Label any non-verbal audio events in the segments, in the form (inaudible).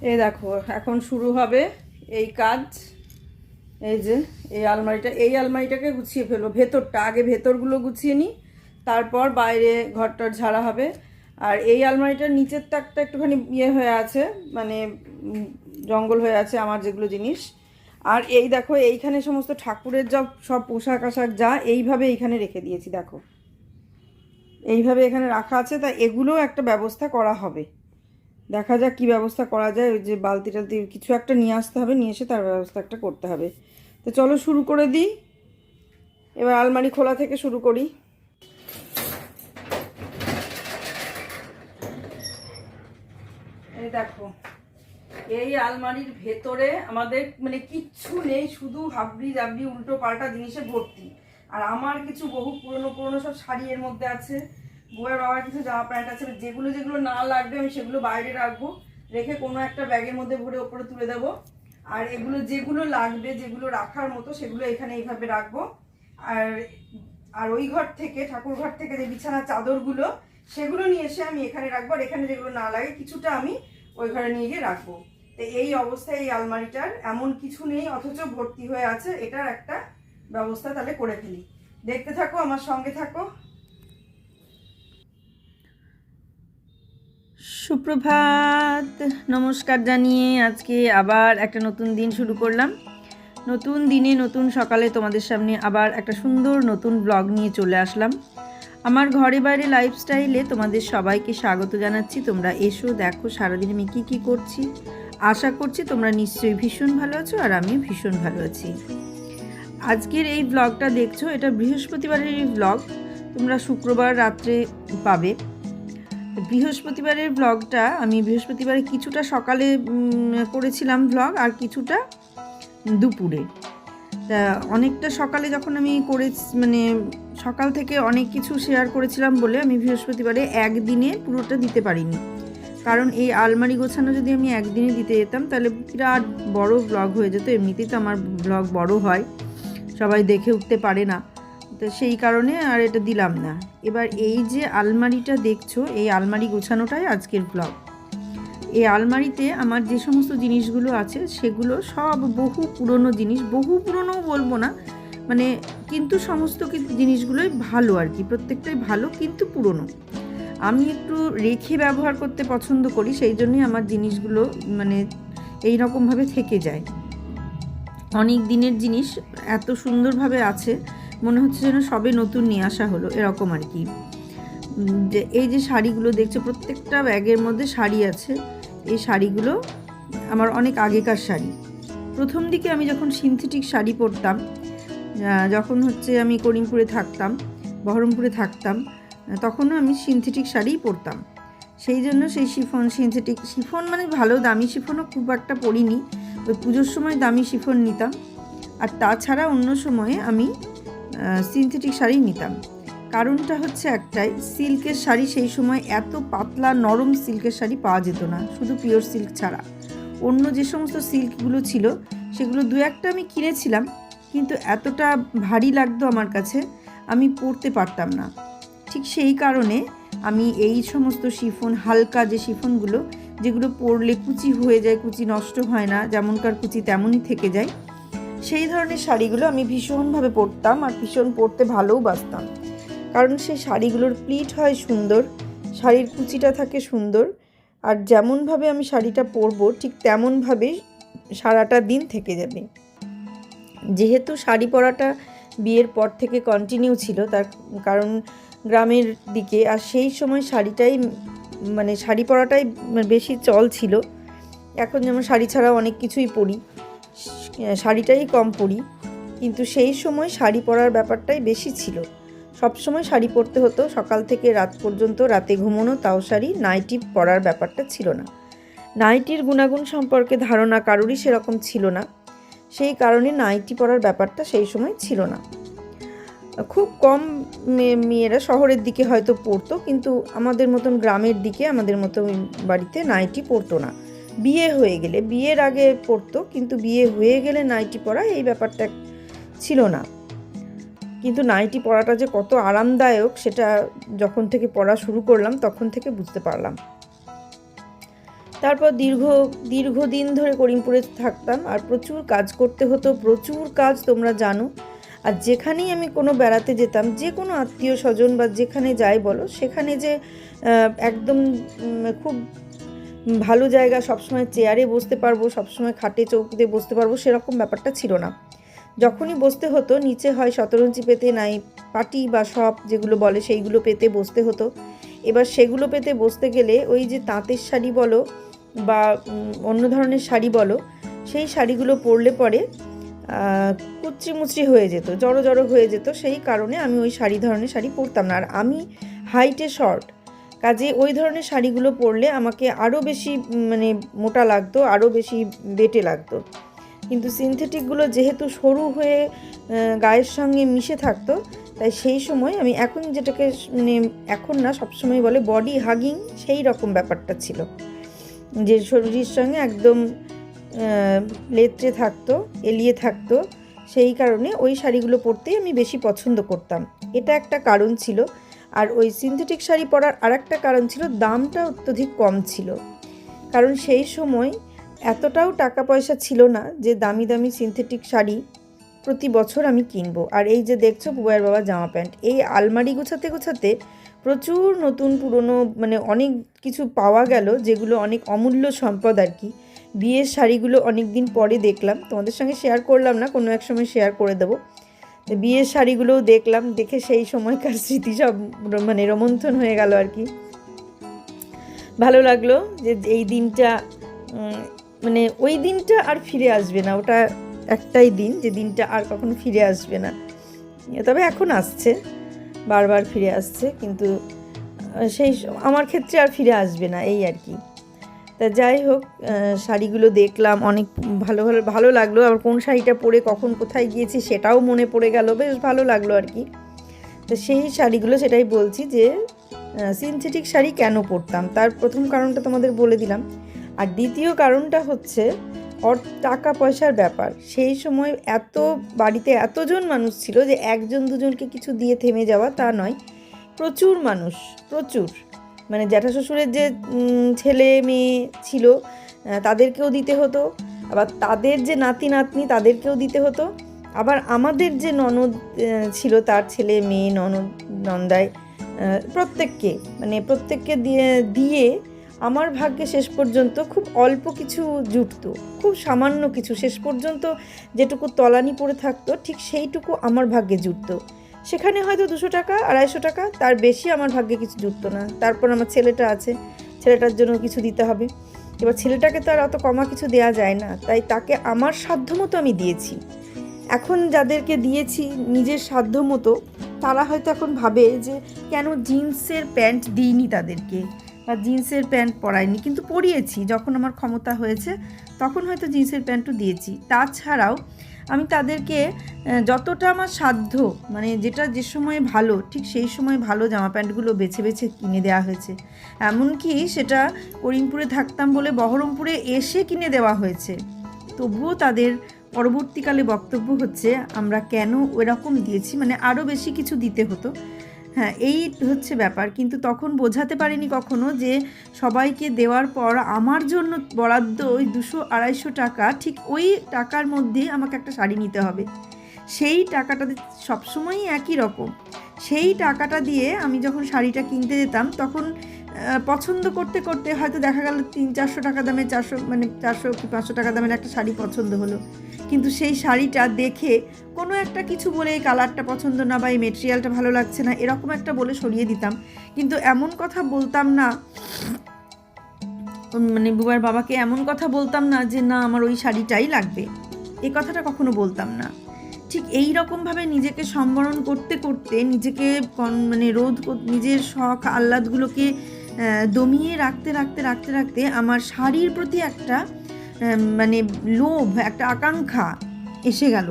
এই দেখো, এখন শুরু হবে এই কাজ। এই যে, এই আলমারিটা, এই আলমারিটাকে গুছিয়ে ফেলব। ভেতরটা, আগে ভেতরগুলো গুছিয়ে নিই, তারপর বাইরে ঘরটার ঝাড়া হবে। আর এই আলমারিটার নিচের তাকটা একটুখানি ইয়ে হয়ে আছে মানে জঙ্গল হয়ে আছে আমার যেগুলো জিনিস। আর এই দেখো, এইখানে সমস্ত ঠাকুরের যা, সব পোশাক আশাক যা, এইভাবে এইখানে রেখে দিয়েছি, দেখো। এইভাবে এখানে রাখা আছে, তা এগুলোও একটা ব্যবস্থা করা হবে। দেখা যাক কী ব্যবস্থা করা যায়, ওই যে বালতি টালতি কিছু একটা নিয়ে আসতে হবে, নিয়ে এসে তার ব্যবস্থা একটা করতে হবে। তো চলো শুরু করে দিই। এবার আলমারি খোলা থেকে শুরু করি। এই দেখো, এই আলমারির ভেতরে আমাদের মানে কিচ্ছু নেই, শুধু হাবড়ি জাবড়ি উল্টো পাল্টা জিনিসে ভর্তি। আর আমার কিছু বহু পুরনো পুরনো সব শাড়ি এর মধ্যে আছে। বউয়ের বাবার কিছু জামা প্যান্ট আছে যেগুলো যেগুলো না লাগবে আমি সেগুলো বাইরে রাখব, রেখে কোনো একটা ব্যাগের মধ্যে ভরে ওপরে তুলে দেবো। আর এগুলো যেগুলো লাগবে, যেগুলো রাখার মতো সেগুলো এখানে এইভাবে রাখব। আর আর ওই ঘর থেকে, ঠাকুর ঘর থেকে যে বিছানার চাদরগুলো, সেগুলো নিয়ে এসে আমি এখানে রাখব। আর এখানে যেগুলো না লাগে, কিছুটা আমি ওই ঘরে নিয়ে গিয়ে রাখব। তো এই অবস্থায় এই আলমারিটার এমন কিছু নেই, অথচ ভর্তি হয়ে আছে। এটার একটা ব্যবস্থা তাহলে করে ফেলি। দেখতে থাকো, আমার সঙ্গে থাকো। সুপ্রভাত। নমস্কার জানিয়ে আজকে আবার একটা নতুন দিন শুরু করলাম। নতুন দিনে নতুন সকালে তোমাদের সামনে আবার একটা সুন্দর নতুন ব্লগ নিয়ে চলে আসলাম। আমার ঘরে বাইরে লাইফস্টাইলে তোমাদের সবাইকে স্বাগত জানাচ্ছি। তোমরা এসো, দেখো সারাদিন আমি কী কী করছি। আশা করছি তোমরা নিশ্চয়ই ভীষণ ভালো আছো আর আমি ভীষণ ভালো আছি। আজকের এই ব্লগটা দেখছ, এটা বৃহস্পতিবারের এই ব্লগ তোমরা শুক্রবার রাত্রে পাবে। বৃহস্পতিবারের ব্লগটা আমি বৃহস্পতিবারে কিছুটা সকালে করেছিলাম ব্লগ আর কিছুটা দুপুরে। তা অনেকটা সকালে যখন আমি করে মানে সকাল থেকে অনেক কিছু শেয়ার করেছিলাম বলে আমি বৃহস্পতিবারে একদিনে পুরোটা দিতে পারিনি। কারণ এই আলমারি গোছানো যদি আমি একদিনে দিতে যেতাম, তাহলে বিরাট বড় ব্লগ হয়ে যেত। এমনিতেই তো আমার ব্লগ বড় হয়। সবাই দেখে উঠতে পারে না। তো সেই কারণে আর এটা দিলাম না। এবার এই যে আলমারিটা দেখছ, এই আলমারি গোছানোটাই আজকের ব্লগ এই আলমারিতে আমার যে সমস্ত জিনিসগুলো আছে, সেগুলো সব বহু পুরনো জিনিস, বহু পুরনোও বলব না মানে কিন্তু সমস্ত জিনিসগুলোই ভালো আর কি, প্রত্যেকটাই ভালো কিন্তু পুরনো। আমি একটু রেখে ব্যবহার করতে পছন্দ করি, সেই জন্যই আমার জিনিসগুলো মানে এই রকমভাবে থেকে যায়। অনেক দিনের জিনিস এত সুন্দরভাবে আছে মনে হচ্ছে যেন সবে নতুন নিয়ে আসা হলো, এরকম আর কি। যে এই যে শাড়িগুলো দেখছে, প্রত্যেকটা ব্যাগের মধ্যে শাড়ি আছে। এই শাড়িগুলো আমার অনেক আগেকার শাড়ি। প্রথম দিকে আমি যখন সিনথেটিক শাড়ি পরতাম যখন হচ্ছে আমি করিমপুরে থাকতাম, বহরমপুরে থাকতাম তখনও আমি সিনথেটিক শাড়িই পরতাম। সেই জন্য সেই শিফন, সিনথেটিক শিফন মানে ভালো, দামি শিফনও খুব একটা পরিনি। ওই পুজোর সময় দামি শিফন নিতাম। আর তাছাড়া অন্য সময়ে আমি সিনথেটিক শাড়ি নিতাম। কারণটা হচ্ছে একটাই, সিল্কের শাড়ি সেই সময় এত পাতলা নরম সিল্কের শাড়ি পাওয়া যেত না, শুধু পিওর সিল্ক ছাড়া। অন্য যে সমস্ত সিল্কগুলো ছিল, সেগুলো দু একটা আমি কিনেছিলাম, কিন্তু এতটা ভারী লাগতো আমার কাছে, আমি পরতে পারতাম না। ঠিক সেই কারণে আমি এই সমস্ত শিফন, হালকা যে শিফনগুলো, যেগুলো পরলে কুচি হয়ে যায়, কুচি নষ্ট হয় না, যেমনকার কুচি তেমনই থেকে যায় সেই ধরনের শাড়িগুলো আমি ভীষণভাবে পরতাম আর ভীষণ পরতে ভালোও বাসতাম। কারণ সেই শাড়িগুলোর প্লিট হয় সুন্দর, শাড়ির কুচিটা থাকে সুন্দর, আর যেমনভাবে আমি শাড়িটা পরবো ঠিক তেমনভাবেই সারাটা দিন থেকে যাবে। যেহেতু শাড়ি পরাটা বিয়ের পর থেকে কন্টিনিউ ছিল তার কারণ গ্রামের দিকে, আর সেই সময় শাড়িটাই মানে শাড়ি পরাটাই বেশি চল ছিল। এখন যেমন শাড়ি ছাড়া অনেক কিছুই পরি। শাড়িটাই কম পরি। কিন্তু সেই সময় শাড়ি পরার ব্যাপারটাই বেশি ছিল। সব সময় শাড়ি পরতে হতো, সকাল থেকে রাত পর্যন্ত রাতে ঘুমোনো তাও শাড়ি, নাইটি পরার ব্যাপারটা ছিল না। নাইটির গুণাগুণ সম্পর্কে ধারণা কারোরই সেরকম ছিল না। সেই কারণে নাইটি পরার ব্যাপারটা সেই সময় ছিল না। খুব কম মেয়ে- মেয়েরা শহরের দিকে হয়তো পড়তো কিন্তু আমাদের মতন গ্রামের দিকে আমাদের মতো বাড়িতে নাইটি পরতো না। বিয়ে হয়ে গেলে, বিয়ের আগে পড়তো, কিন্তু বিয়ে হয়ে গেলে নাইটি পরা এই ব্যাপারটা ছিল না। কিন্তু নাইটি পরাটা যে কত আরামদায়ক, সেটা যখন থেকে পড়া শুরু করলাম, তখন থেকে বুঝতে পারলাম। তারপর দীর্ঘ, দীর্ঘদিন ধরে করিমপুরে থাকতাম, আর প্রচুর কাজ করতে হতো, প্রচুর কাজ তোমরা জানো। আর যেখানেই আমি কোনো বেড়াতে যেতাম, যে কোনো আত্মীয় স্বজন বা যেখানে যাই বলো, সেখানে যে একদম খুব ভালো জায়গা, সবসময় চেয়ারে বসতে পারব, সবসময় খাটে চৌকিতে বসতে পারব, সেরকম ব্যাপারটা ছিল না। যখনই বসতে হতো, নিচে হয় শতরঞ্চি পেতে, নাই পাটি বা সব যেগুলো বলে সেইগুলো পেতে বসতে হতো। এবার সেগুলো পেতে বসতে গেলে ওই যে তাঁতের শাড়ি বলো বা অন্য ধরনের শাড়ি বলো, সেই শাড়িগুলো পরলে পরে কুচি মুচি হয়ে যেত, জড়ো জড়ো হয়ে যেত। সেই কারণে আমি ওই শাড়ি ধরনের শাড়ি পরতাম না। আর আমি হাইটে শর্ট কাজে ওই ধরনের শাড়িগুলো পরলে আমাকে আরও বেশি মানে মোটা লাগতো, আরও বেশি বেটে লাগতো। কিন্তু সিনথেটিকগুলো যেহেতু সরু হয়ে গায়ের সঙ্গে মিশে থাকতো, তাই সেই সময় আমি এখন যেটাকে মানে এখন না, সবসময় বলে বডি হাগিং সেই রকম ব্যাপারটা ছিল। যে শরীরের সঙ্গে একদম লেত্রে থাকতো, এলিয়ে থাকতো, সেই কারণে ওই শাড়িগুলো পরতেই আমি বেশি পছন্দ করতাম। এটা একটা কারণ ছিল। আর ওই সিনথেটিক শাড়ি পরার আরেকটা কারণ ছিল, দামটা অত্যধিক কম ছিল। কারণ সেই সময় এতটাও টাকা পয়সা ছিল না যে দামি দামি সিনথেটিক শাড়ি প্রতি বছর আমি কিনবো। আর এই যে দেখছ বুয়ার বাবা জামা প্যান্ট, এই আলমারি গোছাতে গোছাতে প্রচুর নতুন পুরনো মানে অনেক কিছু পাওয়া গেল, যেগুলো অনেক অমূল্য সম্পদ আর কি। বিয়ের শাড়িগুলো অনেক দিন পরে দেখলাম, তোমাদের সঙ্গে শেয়ার করলাম না, কোনো এক সময় শেয়ার করে দেবো। বিয়ের শাড়িগুলোও দেখলাম, দেখে সেই সময়কার স্মৃতি সব মানে রোমন্থন হয়ে গেল আর কি। ভালো লাগল যে এই দিনটা মানে ওই দিনটা আর ফিরে আসবে না, ওটা একটাই দিন যে দিনটা আর কখনো ফিরে আসবে না। তবে এখন আসছে, বারবার ফিরে আসছে, কিন্তু সেই আমার ক্ষেত্রে আর ফিরে আসবে না, এই আর কি। তা যাই হোক শাড়িগুলো দেখলাম, অনেক ভালো ভালো ভালো লাগল। আর কোন শাড়িটা পরে কখন কোথায় গিয়েছি সেটাও মনে পড়ে গেল, বেশ ভালো লাগল আর কি। তো সেই শাড়িগুলো সেটাই বলছি যে সিনথেটিক শাড়ি কেন পরতাম? তার প্রথম কারণটা তোমাদের বলে দিলাম। আর দ্বিতীয় কারণটা হচ্ছে, অর, টাকা পয়সার ব্যাপার। সেই সময় এত বাড়িতে এতজন মানুষ ছিল যে, একজন দুজনকে কিছু দিয়ে থেমে যাওয়া তা নয়। প্রচুর মানুষ, প্রচুর। মানে জ্যাঠা শ্বশুরের যে ছেলে মেয়ে ছিল তাদেরকেও দিতে হতো। আবার তাদের যে নাতি নাতনি, তাদেরকেও দিতে হতো। আবার আমাদের যে ননদ ছিল তার ছেলে মেয়ে ননদ নন্দায় প্রত্যেককে মানে প্রত্যেককে দিয়ে দিয়ে আমার ভাগ্যে শেষ পর্যন্ত খুব অল্প কিছু জুটতো। খুব সামান্য কিছু। শেষ পর্যন্ত যেটুকু তলানি পড়ে থাকতো, ঠিক সেইটুকু আমার ভাগ্যে জুটতো। সেখানে হয়তো দুশো টাকা, আড়াইশো টাকা, তার বেশি আমার ভাগ্যে কিছু জুটতো না। তারপর আমার ছেলেটা আছে, ছেলেটার জন্য কিছু দিতে হবে। এবার ছেলেটাকে তো আর অত কমা কিছু দেওয়া যায় না, তাই তাকে আমার সাধ্য মতো আমি দিয়েছি। এখন যাদেরকে দিয়েছি নিজের সাধ্য মতো, তারা হয়তো এখন ভাবে যে কেন জিন্সের প্যান্ট দিইনি তাদেরকে, বা জিন্সের প্যান্ট পরাইনি। কিন্তু পরিয়েছি, যখন আমার ক্ষমতা হয়েছে, তখন হয়তো জিন্সের প্যান্টও দিয়েছি। তাছাড়াও আমি তাদেরকে যতটা আমার সাধ্য মানে যেটা যে সময় ভালো, ঠিক সেই সময় ভালো জামা প্যান্টগুলো বেছে বেছে কিনে দেওয়া হয়েছে। এমনকি সেটা করিমপুরে থাকতাম বলে বহরমপুরে এসে কিনে দেওয়া হয়েছে। তবুও তাদের পরবর্তীকালে বক্তব্য হচ্ছে, আমরা কেন ওরকম দিয়েছি? মানে আরও বেশি কিছু দিতে হতো। হ্যাঁ এই হচ্ছে ব্যাপার। কিন্তু তখন বোঝাতে পারিনি কখনো যে সবাইকে দেওয়ার পর আমার জন্য বরাদ্দ ওই দুশো আড়াইশো টাকা, ঠিক ওই টাকার মধ্যে আমাকে একটা শাড়ি নিতে হবে। সেই টাকাটা সবসময়ই একই রকম। সেই টাকাটা দিয়ে আমি যখন শাড়িটা কিনতে যেতাম, তখন পছন্দ করতে করতে হয়তো দেখা গেল তিন চারশো টাকা দামের চারশো মানে চারশো কি পাঁচশো টাকা দামের একটা শাড়ি পছন্দ হলো। কিন্তু সেই শাড়িটা দেখে কোনো একটা কিছু বলে এই কালারটা পছন্দ না বা এই মেটেরিয়ালটা ভালো লাগছে না এরকম একটা বলে সরিয়ে দিতাম। কিন্তু এমন কথা বলতাম না মানে বুবার বাবাকে এমন কথা বলতাম না যে না আমার ওই শাড়িটাই লাগবে। এ কথাটা কখনো বলতাম না। ঠিক এই রকমভাবে নিজেকে সম্বরণ করতে করতে নিজেকে মানে রোধ নিজের শখ আহ্লাদগুলোকে আহ, দমিয়ে রাখতে রাখতে রাখতে রাখতে আমার শাড়ির প্রতি একটা মানে লোভ, একটা আকাঙ্ক্ষা এসে গেল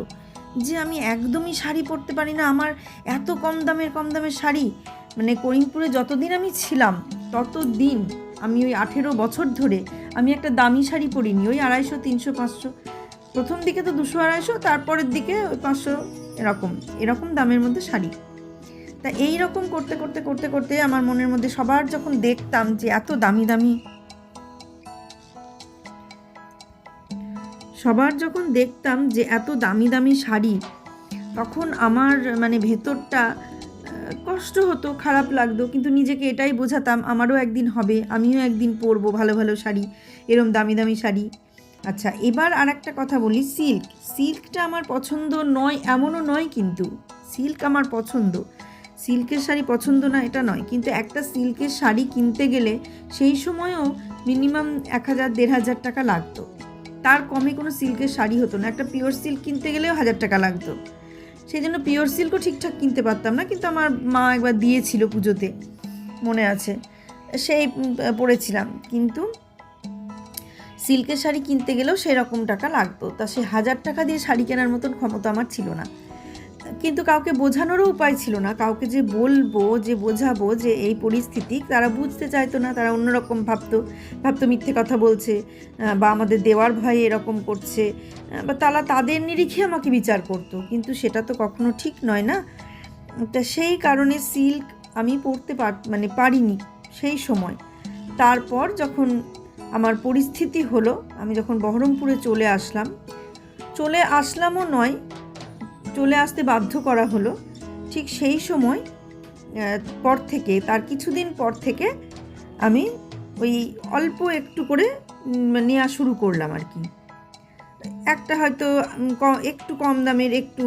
যে আমি একদমই শাড়ি পরতে পারি না। আমার এত কম দামের কম দামের শাড়ি মানে করিমপুরে যতদিন আমি ছিলাম, ততদিন আমি ওই আঠেরো বছর ধরে আমি একটা দামি শাড়ি পরিনি, ওই আড়াইশো, তিনশো, পাঁচশো। প্রথম দিকে তো দুশো, আড়াইশো, তারপরের দিকে ওই পাঁচশো, এরকম এরকম দামের মধ্যে শাড়ি। তা এই রকম করতে করতে করতে করতে আমার মনের মধ্যে সবার যখন দেখতাম যে এত দামি দামি, সবার যখন দেখতাম যে এত দামি দামি শাড়ি, তখন আমার মানে ভেতরটা কষ্ট হতো, খারাপ লাগতো। কিন্তু নিজেকে এটাই বোঝাতাম, আমারও একদিন হবে, আমিও একদিন পরবো ভালো ভালো শাড়ি, এরম দামি দামি শাড়ি। আচ্ছা এবার আর একটা কথা বলি, সিল্ক। সিল্কটা আমার পছন্দ নয়, এমনও নয় কিন্তু, সিল্ক আমার পছন্দ। সিল্কের শাড়ি পছন্দ না এটা নয়। কিন্তু একটা সিল্কের শাড়ি কিনতে গেলে সেই সময়ও মিনিমাম এক হাজার দেড় হাজার টাকা লাগতো। তার কমে কোনো সিল্কের শাড়ি হতো না। একটা পিওর সিল্ক কিনতে গেলেও হাজার টাকা লাগতো। সেই জন্য পিওর সিল্কও ঠিকঠাক কিনতে পারতাম না কিন্তু আমার মা একবার দিয়েছিল পুজোতে মনে আছে। সেই উম, পরেছিলাম কিন্তু সিল্কের শাড়ি কিনতে গেলেও সেরকম টাকা লাগতো। তা সে হাজার টাকা দিয়ে শাড়ি কেনার মতন ক্ষমতা আমার ছিল না। কিন্তু কাউকে বোঝানোরও উপায় ছিল না। কাউকে যে বলব, যে বোঝাবো যে এই পরিস্থিতি, তারা বুঝতে চাইতো না, তারা অন্যরকম ভাবতো ভাবতো মিথ্যে কথা বলছে বা আমাদের দেওয়ার ভয়ে এরকম করছে বা তারা তাদের নিরিখে আমাকে বিচার করতো। কিন্তু সেটা তো কখনো ঠিক নয় না? তা সেই কারণে সিল্ক আমি পড়তে পার মানে পারিনি সেই সময়। তারপর যখন আমার পরিস্থিতি হলো, আমি যখন বহরমপুরে চলে আসলাম, চলে আসলামও নয় চলে আসতে বাধ্য করা হলো। ঠিক সেই সময় পর থেকে, তার কিছুদিন পর থেকে আমি ওই অল্প একটু করে নেওয়া শুরু করলাম আর কি। একটা হয়তো একটু কম দামের, একটু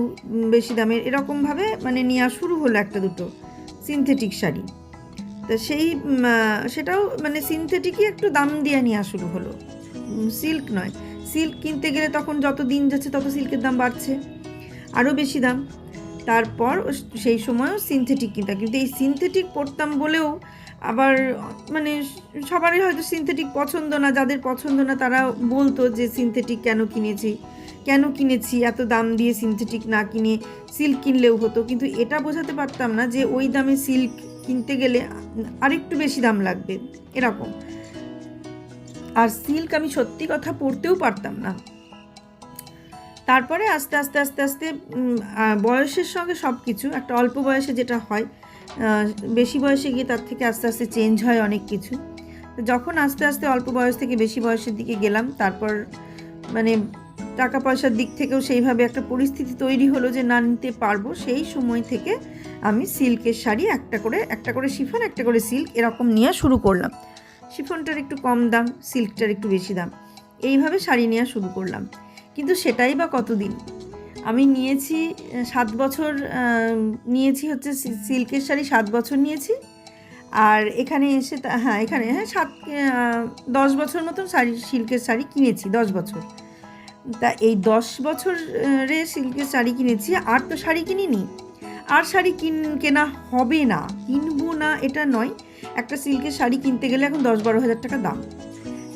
বেশি দামের, এরকমভাবে মানে নেওয়া শুরু হলো একটা দুটো সিনথেটিক শাড়ি। তা সেই সেটাও মানে সিনথেটিকই একটু দাম দিয়ে নেওয়া শুরু হলো। সিল্ক নয়। সিল্ক কিনতে গেলে তখন যত দিন যাচ্ছে, তত সিল্কের দাম বাড়ছে। আরও বেশি দাম। তারপর সেই সময়ও সিনথেটিক কিনতাম। কিন্তু এই সিনথেটিক পরতাম বলেও আবার মানে সবারই হয়তো সিনথেটিক পছন্দ না, যাদের পছন্দ না তারা বলতো যে সিনথেটিক কেন কিনেছি কেন কিনেছি, এত দাম দিয়ে সিনথেটিক না কিনে সিল্ক কিনলেও হতো। কিন্তু এটা বোঝাতে পারতাম না যে ওই দামে সিল্ক কিনতে গেলে আরেকটু বেশি দাম লাগবে। এরকম। আর সিল্ক আমি সত্যি কথা পড়তেও পারতাম না। তারপরে আস্তে আস্তে আস্তে আস্তে বয়সের সঙ্গে সব কিছু একটা অল্প বয়সে যেটা হয় বেশি বয়সে গিয়ে তার থেকে আস্তে আস্তে চেঞ্জ হয় অনেক কিছু। তো যখন আস্তে আস্তে অল্প বয়স থেকে বেশি বয়সের দিকে গেলাম, তারপর মানে টাকা পয়সার দিক থেকেও সেইভাবে একটা পরিস্থিতি তৈরি হলো যে না নিতে পারব, সেই সময় থেকে আমি সিল্কের শাড়ি একটা করে একটা করে শিফন, একটা করে সিল্ক এরকম নিয়ে শুরু করলাম। শিফনটার একটু কম দাম, সিল্কটার একটু বেশি দাম, এইভাবে শাড়ি নেওয়া শুরু করলাম। কিন্তু সেটাই বা কতদিন? আমি নিয়েছি, সাত বছর নিয়েছি হচ্ছে সিল্কের শাড়ি সাত বছর নিয়েছি। আর এখানে এসে হ্যাঁ এখানে হ্যাঁ সাত দশ বছর মতন শাড়ি, সিল্কের শাড়ি কিনেছি, দশ বছর। তা এই দশ বছরে সিল্কের শাড়ি কিনেছি, আর তো শাড়ি কিনিনি। আর শাড়ি কিন, কেনা হবে না, কিনবো না, এটা নয়। একটা সিল্কের শাড়ি কিনতে গেলে এখন দশ বারো হাজার টাকা দাম।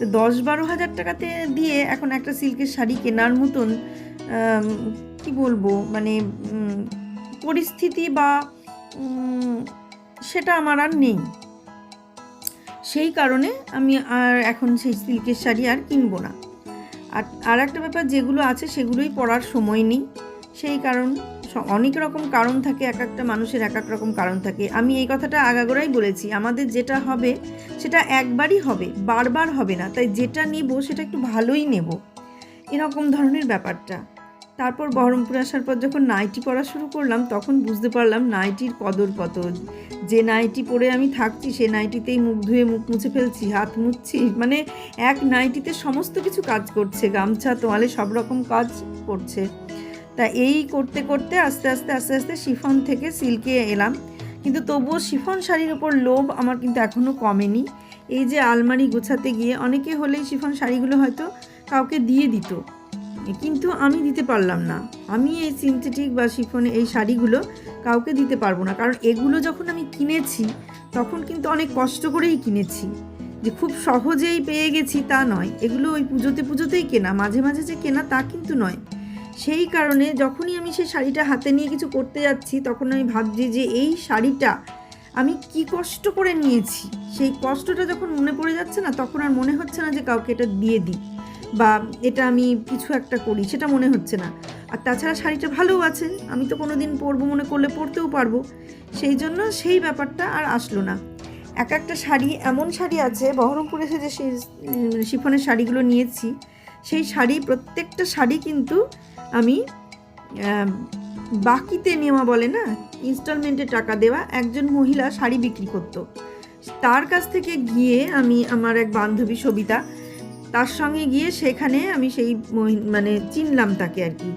তো দশ বারো হাজার টাকাতে দিয়ে এখন একটা সিল্কের শাড়ি কেনার মতন কি বলব মানে পরিস্থিতি বা সেটা আমার আর নেই। সেই কারণে আমি আর এখন সেই সিল্কের শাড়ি আর কিনবো না। আর আর একটা ব্যাপার যেগুলো আছে সেগুলোই পরার সময় নেই। সেই কারণ অনেক রকম কারণ থাকে, এক একটা মানুষের এক এক রকম কারণ থাকে। আমি এই কথাটা আগাগোড়াই বলেছি, আমাদের যেটা হবে সেটা একবারই হবে, বারবার হবে না। তাই যেটা নেব সেটা একটু ভালোই নেব। এরকম ধরনের ব্যাপারটা। তারপর বহরমপুর আসার পর যখন নাইটি পরা শুরু করলাম, তখন বুঝতে পারলাম নাইটির কদর কত। যে নাইটি পরে আমি থাকছি, সে নাইটিতেই মুখ ধুয়ে মুখ মুছে ফেলছি, হাত মুছছি। মানে এক নাইটিতে সমস্ত কিছু কাজ করছে, গামছা, তোয়ালে সব রকম কাজ করছে। তা এই করতে করতে আস্তে আস্তে আস্তে আস্তে শিফন থেকে সিল্কে এলাম। কিন্তু তবুও শিফন শাড়ির ওপর লোভ আমার কিন্তু এখনও কমেনি। এই যে আলমারি গোছাতে গিয়ে অনেকে হলেই শিফন শাড়িগুলো হয়তো কাউকে দিয়ে দিত। কিন্তু আমি দিতে পারলাম না। আমি এই সিনথেটিক বা শিফন এই শাড়িগুলো কাউকে দিতে পারব না। কারণ এগুলো যখন আমি কিনেছি, তখন কিন্তু অনেক কষ্ট করেই কিনেছি। যে খুব সহজেই পেয়ে গেছি তা নয়। এগুলো ওই পুজোতে পুজোতেই কেনা, মাঝে মাঝে যে কেনা তা কিন্তু নয়। সেই কারণে যখনই আমি সেই শাড়িটা হাতে নিয়ে কিছু করতে যাচ্ছি, তখন আমি ভাবছি যে এই শাড়িটা আমি কি কষ্ট করে নিয়েছি? সেই কষ্টটা যখন মনে পড়ে যাচ্ছে না, তখন আর মনে হচ্ছে না যে কাউকে এটা দিয়ে দিই বা এটা আমি কিছু একটা করি, সেটা মনে হচ্ছে না। আর তাছাড়া শাড়িটা ভালোও আছে, আমি তো কোনো দিন পরবো মনে করলে পরতেও পারব। সেই জন্য সেই ব্যাপারটা আর আসলো না। এক একটা শাড়ি, এমন শাড়ি আছে, বহরমপুরে এসে যে সেই শিফনের শাড়িগুলো নিয়েছি, সেই শাড়ি, প্রত্যেকটা শাড়ি কিন্তু আমি বাকিতে নেওয়া বলে না ইনস্টলমেন্টে টাকা দেওয়া একজন মহিলা শাড়ি বিক্রি করতো। তার কাছ থেকে গিয়ে আমি আমার এক বান্ধবী সবিতা, তার সঙ্গে গিয়ে সেখানে আমি সেই মানে চিনলাম তাকে আর কি।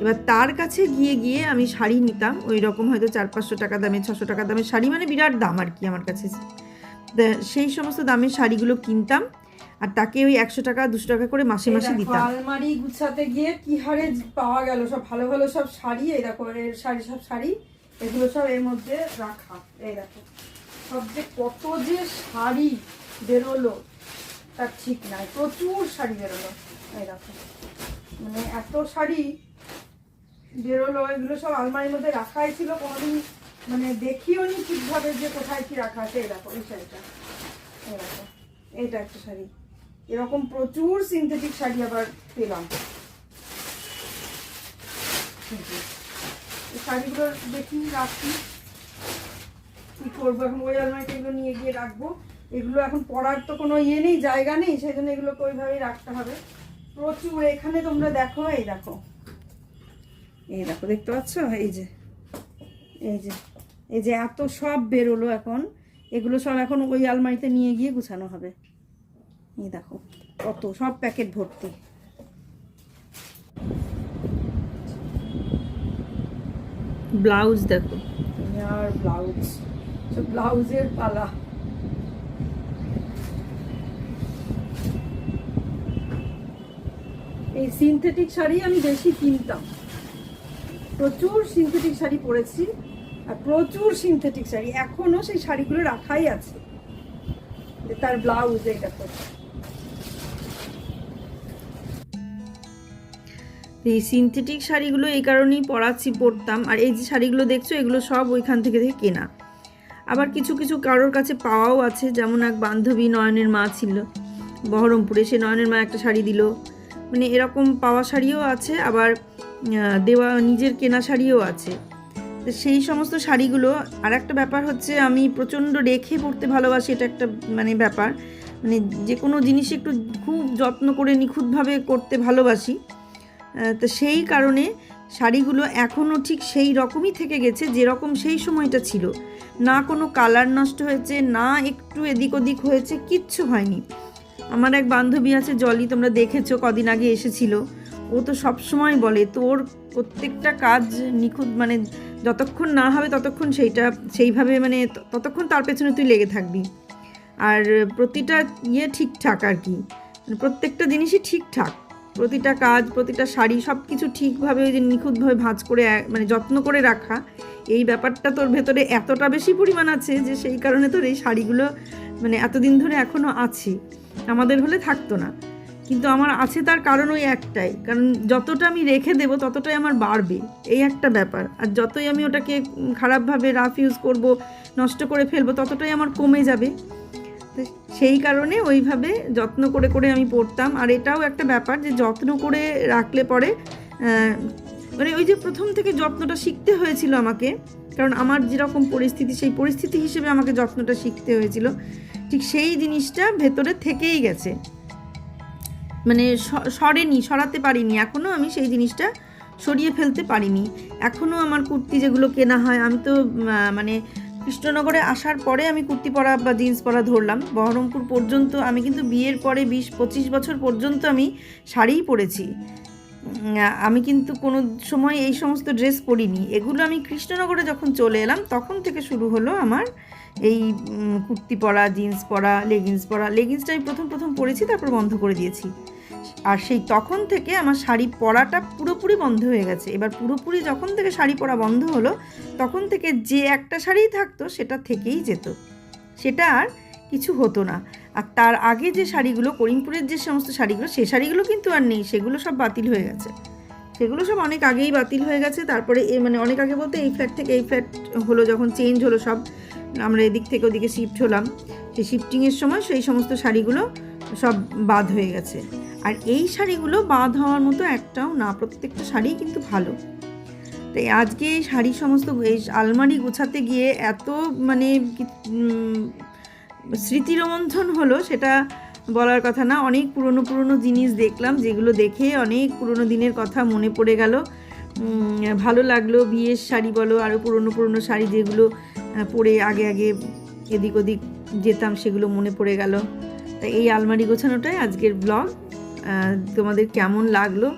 এবার তার কাছে গিয়ে গিয়ে আমি শাড়ি নিতাম, ওই রকম হয়তো চার পাঁচশো টাকা দামে ছশো টাকা দামের শাড়ি মানে বিরাট দাম আর কি আমার কাছে। সেই সমস্ত দামের শাড়িগুলো কিনতাম আর তাকে ওই একশো টাকা দুশো টাকা করে মাসে মাসে দিতাম। আলমারি গুছাতে গিয়ে কি হারে পাওয়া গেল? সব ভালো ভালো সব শাড়ি এই দেখো এর শাড়ি সব শাড়ি এগুলো সব এর মধ্যে রাখা। এই দেখো সব যে কত যে শাড়ি বেরোলো তার ঠিক নাই প্রচুর শাড়ি বেরোলো। এই দেখো মানে এত শাড়ি বেরোলো এগুলো সব আলমারির মধ্যে রাখাই ছিল কোনোদিন মানে দেখিও নি ঠিকভাবে যে কোথায় কি রাখা আছে। এই দেখো এই শাড়িটা। এই দেখো এইটা একটা শাড়ি। এরকম প্রচুর সিনথেটিক শাড়ি আবার পেলাম। শাড়িগুলো দেখি, রাখি। কি করব এখন? ওই আলমারিতে এগুলো নিয়ে গিয়ে রাখব। এগুলো এখন পরার তো কোনো ইয়ে নেই, জায়গা নেই, সেই জন্য এগুলোকে ওইভাবেই রাখতে হবে। প্রচুর, এখানে তোমরা দেখো, এই দেখো। এই দেখো, দেখতে পাচ্ছ? এই যে এই যে এই যে এত সব বেরোলো এখন। এগুলো সব এখন ওই আলমারিতে নিয়ে গিয়ে গুছানো হবে। এই দেখো কত সব প্যাকেট ভর্তি। ব্লাউজ দেখো। আর ব্লাউজ ব্লাউজের পালা। এই সিনথেটিক শাড়ি আমি বেশি কিনতাম। প্রচুর সিনথেটিক শাড়ি পরেছি আর প্রচুর সিনথেটিক শাড়ি। এখনও সেই শাড়িগুলো রাখাই আছে। তার ব্লাউজ এই দেখো। এই সিনথেটিক শাড়িগুলো এই কারণেই পরাচ্ছি, পরতাম। আর এই যে শাড়িগুলো দেখছ, এগুলো সব ওইখান থেকে থেকে কেনা। আবার কিছু কিছু কারোর কাছে পাওয়াও আছে। যেমন এক বান্ধবী নয়নের মা ছিল। বহরমপুরে সে নয়নের মা একটা শাড়ি দিল। মানে এরকম পাওয়া শাড়িও আছে, আবার দেওয়া, নিজের কেনা শাড়িও আছে। সেই সমস্ত শাড়িগুলো আর একটা ব্যাপার হচ্ছে আমি প্রচণ্ড রেখে পড়তে ভালোবাসি, এটা একটা মানে ব্যাপার। মানে যে কোনো জিনিস একটু খুব যত্ন করে নিখুঁতভাবে করতে ভালোবাসি। তো সেই কারণে শাড়িগুলো এখনও ঠিক সেই রকমই থেকে গেছে, যেরকম সেই সময়টা ছিল। না কোনো কালার নষ্ট হয়েছে, না একটু এদিক ওদিক হয়েছে, কিচ্ছু হয়নি। আমার এক বান্ধবী আছে, জলি, তোমরা দেখেছ, কদিন আগে এসেছিল। ও তো সব সময় বলে, তোর প্রত্যেকটা কাজ নিখুঁত মানে যতক্ষণ না হবে ততক্ষণ সেইটা, সেইভাবে মানে ততক্ষণ তার পেছনে তুই লেগে থাকবি। আর প্রতিটা ইয়ে ঠিকঠাক আর কি। মানে প্রত্যেকটা জিনিসই ঠিকঠাক। প্রতিটা কাজ, প্রতিটা শাড়ি সব কিছু ঠিকভাবে ওই যে নিখুঁতভাবে ভাঁজ করে মানে যত্ন করে রাখা। এই ব্যাপারটা তোর ভেতরে এতটা বেশি পরিমাণ আছে যে সেই কারণে তোর এই শাড়িগুলো মানে এতদিন ধরে এখনও আছে। আমাদের হলে থাকতো না। কিন্তু আমার আছে তার কারণ ওই একটাই। কারণ যতটা আমি রেখে দেবো ততটাই আমার বাড়বে। এই একটা ব্যাপার। আর যতই আমি ওটাকে খারাপভাবে রাফ ইউজ করব, নষ্ট করে ফেলব ততটাই আমার কমে যাবে। সেই কারণে ওইভাবে যত্ন করে করে আমি পড়তাম। আর এটাও একটা ব্যাপার যে যত্ন করে রাখলে পরে মানে ওই যে প্রথম থেকে যত্নটা শিখতে হয়েছিল আমাকে, কারণ আমার যেরকম পরিস্থিতি, সেই পরিস্থিতি হিসেবে আমাকে যত্নটা শিখতে হয়েছিল। ঠিক সেই জিনিসটা ভেতরে থেকেই গেছে। মানে সরেনি, সরাতে পারিনি। এখনও আমি সেই জিনিসটা সরিয়ে ফেলতে পারিনি। এখনও আমার কুর্তি যেগুলো কেনা হয়, আমি তো মানে কৃষ্ণনগরে আসার পরে আমি কুর্তি পরা বা জিন্স পরা ধরলাম। বহরমপুর পর্যন্ত আমি কিন্তু বিয়ের পরে বিশ, পঁচিশ বছর পর্যন্ত আমি শাড়িই পরেছি। আমি কিন্তু কোনো সময় এই সমস্ত ড্রেস পরিনি। এগুলো আমি কৃষ্ণনগরে যখন চলে এলাম, তখন থেকে শুরু হলো আমার এই কুর্তি পরা, জিন্স পরা লেগিংস পরা। লেগিংসটা আমি প্রথম প্রথম পরেছি, তারপর বন্ধ করে দিয়েছি। আর সেই তখন থেকে আমার শাড়ি পরাটা পুরোপুরি বন্ধ হয়ে গেছে। এবার পুরোপুরি যখন থেকে শাড়ি পরা বন্ধ হলো, তখন থেকে যে একটা শাড়িই থাকতো সেটা থেকেই যেত। সেটা আর কিছু হতো না। আর তার আগে যে শাড়িগুলো, করিমপুরের যে সমস্ত শাড়িগুলো, সে শাড়িগুলো কিন্তু আর নেই। সেগুলো সব বাতিল হয়ে গেছে। সেগুলো সব অনেক আগেই বাতিল হয়ে গেছে। তারপরে এ মানে অনেক আগে বলতে এই ফ্ল্যাট থেকে এই ফ্ল্যাট হলো, যখন চেঞ্জ হলো সব, আমরা এদিক থেকে ওদিকে শিফট হলাম। সেই শিফটিংয়ের সময় সেই সমস্ত শাড়িগুলো সব বাদ হয়ে গেছে। আর এই শাড়িগুলো বাদ হওয়ার মতো একটাও না, প্রত্যেকটা শাড়ি কিন্তু ভালো। তাই আজকে এই শাড়ি সমস্ত আলমারি গোছাতে গিয়ে এত মানে স্মৃতিরোমন্থন হলো সেটা বলার কথা না। অনেক পুরনো পুরনো জিনিস দেখলাম, যেগুলো দেখে অনেক পুরনো দিনের কথা মনে পড়ে গেল। ভালো লাগল বিয়ের শাড়ি বলো আরও পুরনো পুরনো শাড়ি যেগুলো পরে আগে আগে এদিক ওদিক যেতাম সেগুলো মনে পড়ে গেল। তাই এই আলমারি গোছানোটাই আজকের ব্লগ তোমাদের কেমন লাগল?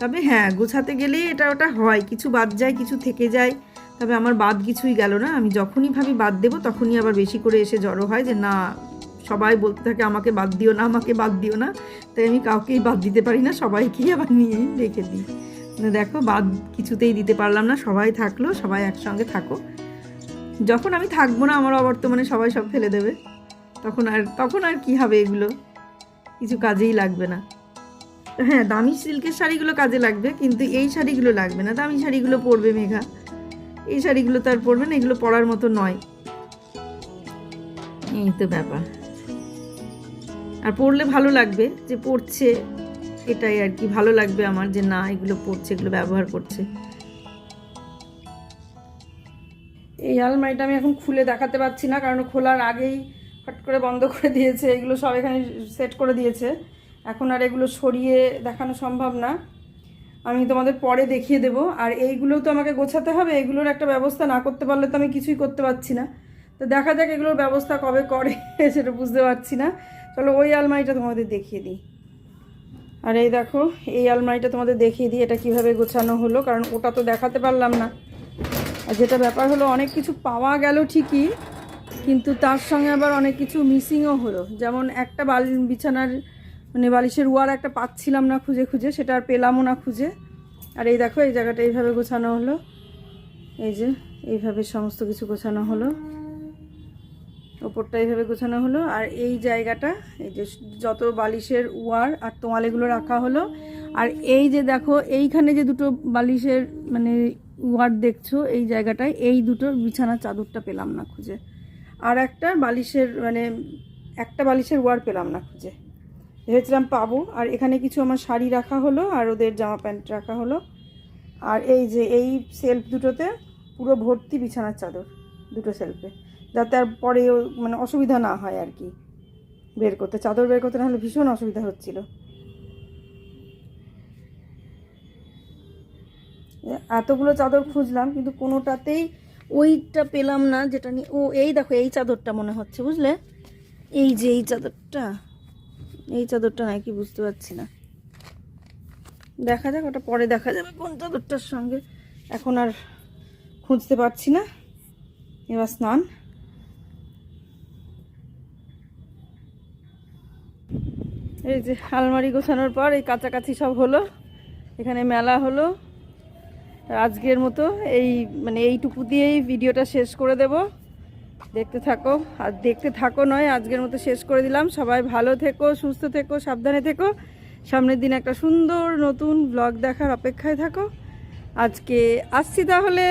তবে হ্যাঁ গোছাতে গেলে এটা ওটা হয়। কিছু বাদ যায়, কিছু থেকে যায়। তবে আমার বাদ কিছুই গেল না। আমি যখনই ভাবি বাদ দেবো, তখনই আবার বেশি করে এসে জড়ো হয় যে, না, সবাই বলতে থাকে আমাকে বাদ দিও না, আমাকে বাদ দিও না। তাই আমি কাউকেই বাদ দিতে পারি না, সবাইকেই আবার নিয়ে রেখে দিই। দেখো, বাদ কিছুতেই দিতে পারলাম না। সবাই থাকল, সবাই একসঙ্গে থাকো। যখন আমি থাকব না, আমার অবর্তমানে সবাই সব ফেলে দেবে। তখন আর তখন আর কি হবে এগুলো? কিছু কাজেই লাগবে না। হ্যাঁ দামি সিল্কের শাড়িগুলো কাজে লাগবে, কিন্তু এই শাড়িগুলো লাগবে না। দামি শাড়িগুলো পরবে মেঘা। এই শাড়িগুলো তো আর পরবে না, এগুলো পরার মতো নয়। এই তো ব্যাপার। আর পরলে ভালো লাগবে যে পরছে, এটাই আর কি। ভালো লাগবে আমার যে না, এগুলো পরছে, এগুলো ব্যবহার করছে। এই আলমারিটা আমি এখন খুলে দেখাতে পারছি না, কারণ খোলার আগেই ফট করে বন্ধ করে দিয়েছে। এগুলো সব এখানে সেট করে দিয়েছে। এখন আর এগুলো সরিয়ে দেখানো সম্ভব না। আমি তোমাদের পরে দেখিয়ে দেবো। আর এইগুলোও তো আমাকে গোছাতে হবে, এগুলোর একটা ব্যবস্থা না করতে পারলে তো আমি কিছুই করতে পারছি না। তো দেখা যাক এগুলোর ব্যবস্থা কবে করে, (laughs) সেটা বুঝতে পারছি না। চলো ওই আলমারিটা তোমাদের দেখিয়ে দিই। আর এই দেখো, এই আলমারিটা তোমাদের দেখিয়ে দিই, এটা কীভাবে গোছানো হলো, কারণ ওটা তো দেখাতে পারলাম না। আর যেটা ব্যাপার হলো, অনেক কিছু পাওয়া গেল ঠিকই, কিন্তু তার সঙ্গে আবার অনেক কিছু মিসিংও হলো। যেমন একটা বাল বিছানার মানে বালিশের ওয়ার একটা পাচ্ছিলাম না খুঁজে খুঁজে, সেটা আর পেলামও না খুঁজে। আর এই দেখো, এই জায়গাটা এইভাবে গোছানো হলো। এই যে, এইভাবে সমস্ত কিছু গোছানো হলো। ওপরটা এইভাবে গোছানো হলো। আর এই জায়গাটা, এই যে যত বালিশের ওয়ার আর তোয়ালেগুলো রাখা হলো। আর এই যে দেখো, এইখানে যে দুটো বালিশের মানে ওয়ার দেখছ, এই জায়গাটায় এই দুটো বিছানার চাদরটা পেলাম না খুঁজে। আর একটা বালিশের মানে একটা বালিশের ওয়ার পেলাম না খুঁজে। ভেবেছিলাম পাবো। আর এখানে কিছু আমার শাড়ি রাখা হলো আর ওদের জামা প্যান্ট রাখা হলো। আর এই যে এই সেলফ দুটোতে পুরো ভর্তি বিছানার চাদর দুটো সেলফে যাতে আর পরে মানে অসুবিধা না হয় আর কি বের করতে। চাদর বের করতে না হলে ভীষণ অসুবিধা হচ্ছিল। এতগুলো চাদর খুঁজলাম কিন্তু কোনোটাতেই ওইটা পেলাম না যেটা নিয়ে ও এই দেখো এই চাদরটা মনে হচ্ছে, বুঝলে? এই যে এই চাদরটা। এই চাদরটা নাকি বুঝতে পারছি না। দেখা যাক, ওটা পরে দেখা যাবে কোন চাদরটার সঙ্গে। এখন আর খুঁজতে পারছি না। এবার স্নান। এই যে আলমারি গোছানোর পর এই কাছাকাছি সব হলো। এখানে মেলা হলো। আজকের মতো এই মানে এইটুকু দিয়েই ভিডিওটা শেষ করে দেব। দেখতে থাকো। আর দেখতে থাকো নয়, আজকের মতো শেষ করে দিলাম। সবাই ভালো থেকো, সুস্থ থেকো, সাবধানে থেকো। সামনের দিন একটা সুন্দর নতুন ব্লগ দেখার অপেক্ষায় থাকো। আজকে আসছি তাহলে।